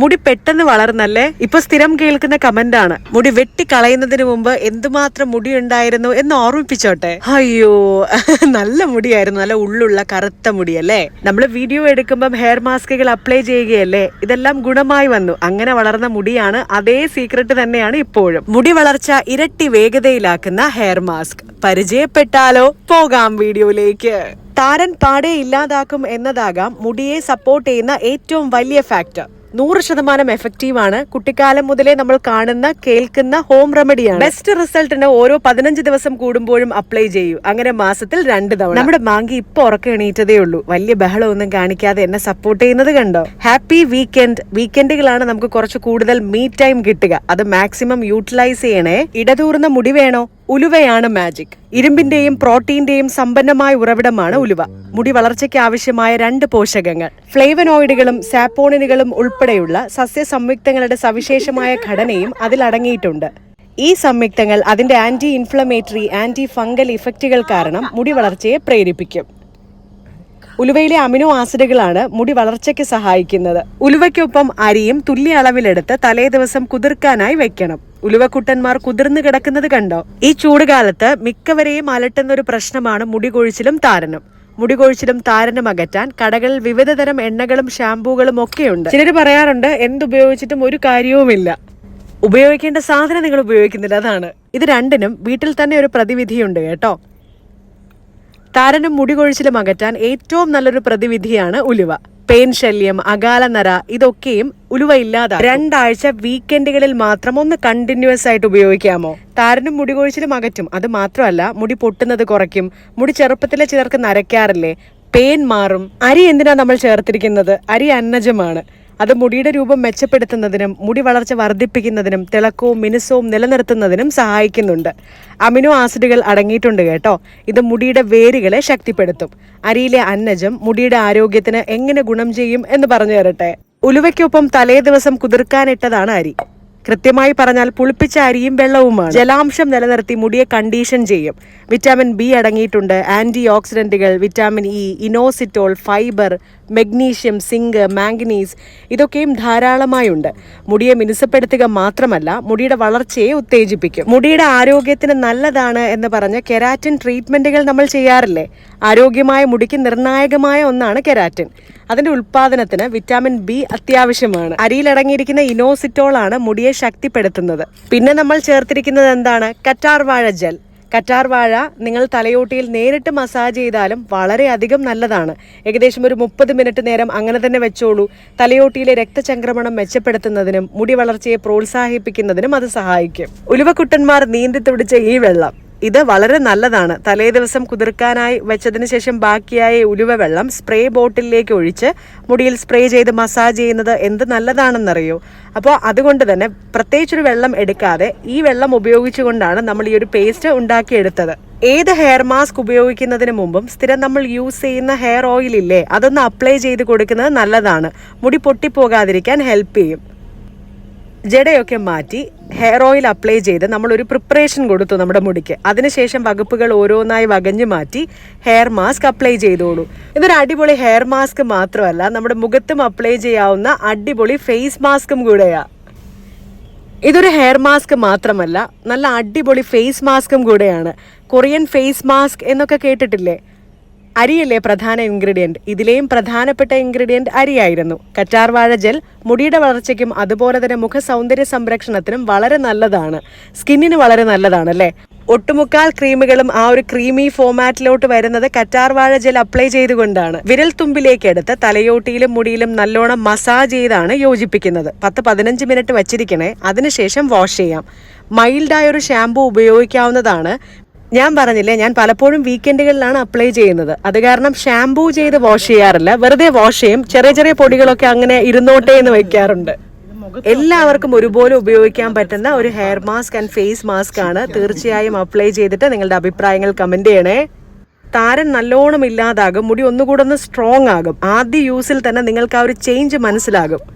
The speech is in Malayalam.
മുടി പെട്ടെന്ന് വളർന്നല്ലേ? ഇപ്പൊ സ്ഥിരം കേൾക്കുന്ന കമന്റ് ആണ്. മുടി വെട്ടി കളയുന്നതിന് മുമ്പ് എന്തുമാത്രം മുടി ഉണ്ടായിരുന്നു എന്ന് ഓർമ്മിപ്പിച്ചോട്ടെ. അയ്യോ നല്ല മുടിയായിരുന്നു. നല്ല ഉള്ളുള്ള കറുത്ത മുടി മുടിയല്ലേ? നമ്മൾ വീഡിയോ എടുക്കുമ്പം ഹെയർ മാസ്കുകൾ അപ്ലൈ ചെയ്യുകയല്ലേ? ഇതെല്ലാം ഗുണമായി വന്നു. അങ്ങനെ വളർന്ന മുടിയാണ് അതേ സീക്രട്ട് തന്നെയാണ് ഇപ്പോഴും. മുടി വളർച്ച ഇരട്ടി വേഗതയിലാക്കുന്ന ഹെയർ മാസ്ക് പരിചയപ്പെട്ടാലോ? പോകാം വീഡിയോയിലേക്ക്. താരൻ പാടെ ഇല്ലാതാക്കും എന്നതാകാം മുടിയെ സപ്പോർട്ട് ചെയ്യുന്ന ഏറ്റവും വലിയ ഫാക്ടർ നൂറ് ശതമാനം എഫക്റ്റീവ് ആണ് കുട്ടിക്കാലം മുതലേ നമ്മൾ കാണുന്ന കേൾക്കുന്ന ഹോം റെമഡിയാണ് ബെസ്റ്റ് റിസൾട്ടിന് ഓരോ പതിനഞ്ച് ദിവസം കൂടുമ്പോഴും അപ്ലൈ ചെയ്യൂ. അങ്ങനെ മാസത്തിൽ രണ്ട് തവണ. നമ്മുടെ മാങ്കി ഇപ്പൊ ഉറക്കം എണീറ്റതേ ഉള്ളൂ. വലിയ ബഹളമൊന്നും കാണിക്കാതെ എന്നെ സപ്പോർട്ട് ചെയ്യുന്നത് കണ്ടോ? ഹാപ്പി വീക്കെൻഡ് വീക്കെൻഡുകളാണ് നമുക്ക് കുറച്ച് കൂടുതൽ മീ ടൈം കിട്ടുക. അത് മാക്സിമം യൂട്ടിലൈസ് ചെയ്യണേ. ഇടതൂർന്ന മുടി വേണോ? ഉലുവയാണ് മാജിക് ഇരുമ്പിന്റെയും പ്രോട്ടീന്റെയും സമ്പന്നമായ ഉറവിടമാണ് ഉലുവ. മുടി വളർച്ചയ്ക്ക് ആവശ്യമായ രണ്ട് പോഷകങ്ങൾ. ഫ്ലേവനോയിഡുകളും സാപ്പോണിനുകളും ഉൾപ്പെടെയുള്ള സസ്യ സംയുക്തങ്ങളുടെ സവിശേഷമായ ഘടനയും അതിൽ അടങ്ങിയിട്ടുണ്ട്. ഈ സംയുക്തങ്ങൾ അതിന്റെ ആന്റി ഇൻഫ്ലമേറ്ററി ആന്റി ഫംഗൽ ഇഫക്റ്റുകൾ കാരണം മുടി വളർച്ചയെ പ്രേരിപ്പിക്കും. ഉലുവയിലെ അമിനോ ആസിഡുകളാണ് മുടി വളർച്ചയ്ക്ക് സഹായിക്കുന്നത്. ഉലുവയ്ക്കൊപ്പം അരിയും തുല്യ അളവിലെടുത്ത് തലേ ദിവസം കുതിർക്കാനായി വെക്കണം. ഉലുവക്കുട്ടന്മാർ കുതിർന്നു കിടക്കുന്നത് കണ്ടോ? ഈ ചൂടുകാലത്ത് മിക്കവരെയും അലട്ടുന്ന ഒരു പ്രശ്നമാണ് മുടി കൊഴിച്ചിലും താരനും. മുടി കൊഴിച്ചിലും താരനും അകറ്റാൻ കടകളിൽ വിവിധതരം എണ്ണകളും ഷാമ്പൂകളും ഒക്കെയുണ്ട്. ചിലർ പറയാറുണ്ട് എന്തുപയോഗിച്ചിട്ടും ഒരു കാര്യവുമില്ല. ഉപയോഗിക്കേണ്ട സാധനം നിങ്ങൾ ഉപയോഗിക്കുന്നില്ല അതാണ്. ഇത് രണ്ടിനും വീട്ടിൽ തന്നെ ഒരു പ്രതിവിധിയുണ്ട് കേട്ടോ. താരനും മുടി കൊഴിച്ചിലും അകറ്റാൻ ഏറ്റവും നല്ലൊരു പ്രതിവിധിയാണ് ഉലുവ. പെയിൻ ശല്യം അകാല നര ഇതൊക്കെയും ഉലുവ ഇല്ലാതെ രണ്ടാഴ്ച വീക്കെൻഡുകളിൽ മാത്രം ഒന്ന് കണ്ടിന്യൂസ് ആയിട്ട് ഉപയോഗിക്കാമോ? താരനും മുടി കൊഴിച്ചിലും അകറ്റും. അത് മാത്രമല്ല മുടി പൊട്ടുന്നത് കുറയ്ക്കും. മുടി ചെറുപ്പത്തിലെ ചിലർക്ക് നരയ്ക്കാറില്ലേ? പെയിൻ മാറും. അരി എന്തിനാ നമ്മൾ ചേർത്തിരിക്കുന്നത്? അരി അന്നജമാണ്. അത് മുടിയുടെ രൂപം മെച്ചപ്പെടുത്തുന്നതിനും മുടി വളർച്ച വർദ്ധിപ്പിക്കുന്നതിനും തിളക്കവും മിനുസവും നിലനിർത്തുന്നതിനും സഹായിക്കുന്നുണ്ട്. അമിനോ ആസിഡുകൾ അടങ്ങിയിട്ടുണ്ട് കേട്ടോ. ഇത് മുടിയുടെ വേരുകളെ ശക്തിപ്പെടുത്തും. അരിയിലെ അന്നജം മുടിയുടെ ആരോഗ്യത്തിന് എങ്ങനെ ഗുണം ചെയ്യും എന്ന് പറഞ്ഞു തരട്ടെ. ഉലുവയ്ക്കൊപ്പം തലേ ദിവസം കുതിർക്കാനിട്ടതാണ് അരി. കൃത്യമായി പറഞ്ഞാൽ പുളിപ്പിച്ച അരിയും വെള്ളവുമാണ്. ജലാംശം നിലനിർത്തി മുടിയെ കണ്ടീഷൻ ചെയ്യും. വിറ്റാമിൻ ബി അടങ്ങിയിട്ടുണ്ട്. Anti ഓക്സിഡന്റുകൾ vitamin E inositol fibre magnesium zinc manganese ഇതൊക്കെയും ധാരാളമായുണ്ട്. മുടിയെ മിനുസപ്പെടുത്തുക മാത്രമല്ല മുടിയുടെ വളർച്ചയെ ഉത്തേജിപ്പിക്കും. മുടിയുടെ ആരോഗ്യത്തിന് നല്ലതാണ് എന്ന് പറഞ്ഞ കെരാറ്റിൻ ട്രീറ്റ്മെന്റുകൾ നമ്മൾ ചെയ്യാറില്ലേ? ആരോഗ്യമായ മുടിക്ക് നിർണായകമായ ഒന്നാണ് കെരാറ്റിൻ. അതിന്റെ ഉൽപാദനത്തിന് വിറ്റാമിൻ ബി അത്യാവശ്യമാണ്. അരിയിലടങ്ങിയിരിക്കുന്ന ഇനോസിറ്റോൾ ആണ് മുടിയെ ശക്തിപ്പെടുത്തുന്നത്. പിന്നെ നമ്മൾ ചേർത്തിരിക്കുന്നത് എന്താണ്? കറ്റാർവാഴ ജെൽ. കറ്റാർ വാഴ നിങ്ങൾ തലയോട്ടിയിൽ നേരിട്ട് മസാജ് ചെയ്താലും വളരെയധികം നല്ലതാണ്. ഏകദേശം ഒരു മുപ്പത് മിനിറ്റ് നേരം അങ്ങനെ തന്നെ വെച്ചോളൂ. തലയോട്ടിയിലെ രക്തചംക്രമണം മെച്ചപ്പെടുത്തുന്നതിനും മുടി വളർച്ചയെ പ്രോത്സാഹിപ്പിക്കുന്നതിനും അത് സഹായിക്കും. ഉലുവക്കുട്ടന്മാർ നീന്തി തുടിച്ച ഈ വെള്ളം ഇത് വളരെ നല്ലതാണ്. തലേ ദിവസം കുതിർക്കാനായി വെച്ചതിന് ശേഷം ബാക്കിയായ ഉലുവ വെള്ളം സ്പ്രേ ബോട്ടിലേക്ക് ഒഴിച്ച് മുടിയിൽ സ്പ്രേ ചെയ്ത് മസാജ് ചെയ്യുന്നത് എന്ത് നല്ലതാണെന്നറിയോ? അപ്പോൾ അതുകൊണ്ട് തന്നെ പ്രത്യേകിച്ചൊരു വെള്ളം എടുക്കാതെ ഈ വെള്ളം ഉപയോഗിച്ചുകൊണ്ടാണ് നമ്മൾ ഈ ഒരു പേസ്റ്റ് ഉണ്ടാക്കിയെടുത്തത്. ഏത് ഹെയർ മാസ്ക് ഉപയോഗിക്കുന്നതിന് മുമ്പും സ്ഥിരം നമ്മൾ യൂസ് ചെയ്യുന്ന ഹെയർ ഓയിൽ ഇല്ലേ അതൊന്ന് അപ്ലൈ ചെയ്ത് കൊടുക്കുന്നത് നല്ലതാണ്. മുടി പൊട്ടിപ്പോകാതിരിക്കാൻ ഹെൽപ്പ് ചെയ്യും. ജടയൊക്കെ മാറ്റി ഹെയർ ഓയിൽ അപ്ലൈ ചെയ്ത് നമ്മളൊരു പ്രിപ്പറേഷൻ കൊടുത്തു നമ്മുടെ മുടിക്ക്. അതിനുശേഷം വകുപ്പുകൾ ഓരോന്നായി വകഞ്ഞു മാറ്റി ഹെയർ മാസ്ക് അപ്ലൈ ചെയ്തോളൂ. ഇതൊരു അടിപൊളി ഹെയർ മാസ്ക് മാത്രമല്ല നമ്മുടെ മുഖത്തും അപ്ലൈ ചെയ്യാവുന്ന അടിപൊളി ഫേസ് മാസ്കും കൂടെയാ. ഇതൊരു ഹെയർ മാസ്ക് മാത്രമല്ല നല്ല അടിപൊളി ഫേസ് മാസ്കും കൂടെയാണ്. കൊറിയൻ ഫേസ് മാസ്ക് എന്നൊക്കെ കേട്ടിട്ടില്ലേ? അരിയല്ലേ പ്രധാന ഇൻഗ്രീഡിയന്റ് ഇതിലെയും പ്രധാനപ്പെട്ട ഇൻഗ്രീഡിയന്റ് അരിയായിരുന്നു. കറ്റാർവാഴ ജെൽ മുടിയുടെ വളർച്ചയ്ക്കും അതുപോലെ തന്നെ മുഖ സൗന്ദര്യ സംരക്ഷണത്തിനും വളരെ നല്ലതാണ്. സ്കിന്നിന് വളരെ നല്ലതാണ് അല്ലേ? ഒട്ടുമുക്കാൽ ക്രീമുകളും ആ ഒരു ക്രീമി ഫോമാറ്റിലോട്ട് വരുന്നത് കറ്റാർവാഴ ജെൽ അപ്ലൈ ചെയ്തുകൊണ്ടാണ്. വിരൽ തുമ്പിലേക്ക് എടുത്ത് തലയോട്ടിയിലും മുടിയിലും നല്ലോണം മസാജ് ചെയ്താണ് യോജിപ്പിക്കുന്നത്. പത്ത് പതിനഞ്ച് മിനിറ്റ് വച്ചിരിക്കണേ. അതിനുശേഷം വാഷ് ചെയ്യാം. മൈൽഡായ ഒരു ഷാംപൂ ഉപയോഗിക്കാവുന്നതാണ്. ഞാൻ പറഞ്ഞില്ലേ ഞാൻ പലപ്പോഴും വീക്കെൻഡുകളിലാണ് അപ്ലൈ ചെയ്യുന്നത്. അത് കാരണം ഷാംപൂ ചെയ്ത് വാഷ് ചെയ്യാറില്ല. വെറുതെ വാഷ് ചെയ്യും. ചെറിയ ചെറിയ പൊടികളൊക്കെ അങ്ങനെ ഇരുന്നോട്ടേ എന്ന് വെക്കാറുണ്ട്. എല്ലാവർക്കും ഒരുപോലെ ഉപയോഗിക്കാൻ പറ്റുന്ന ഒരു hair mask and face mask ആണ്. തീർച്ചയായും അപ്ലൈ ചെയ്തിട്ട് നിങ്ങളുടെ അഭിപ്രായങ്ങൾ കമന്റ് ചെയ്യണേ. താരൻ നല്ലോണം ഇല്ലാതാകും. മുടി ഒന്നുകൂടെ ഒന്ന് സ്ട്രോങ് ആകും. ആദ്യ യൂസിൽ തന്നെ നിങ്ങൾക്ക് ആ ഒരു ചേഞ്ച് മനസ്സിലാകും.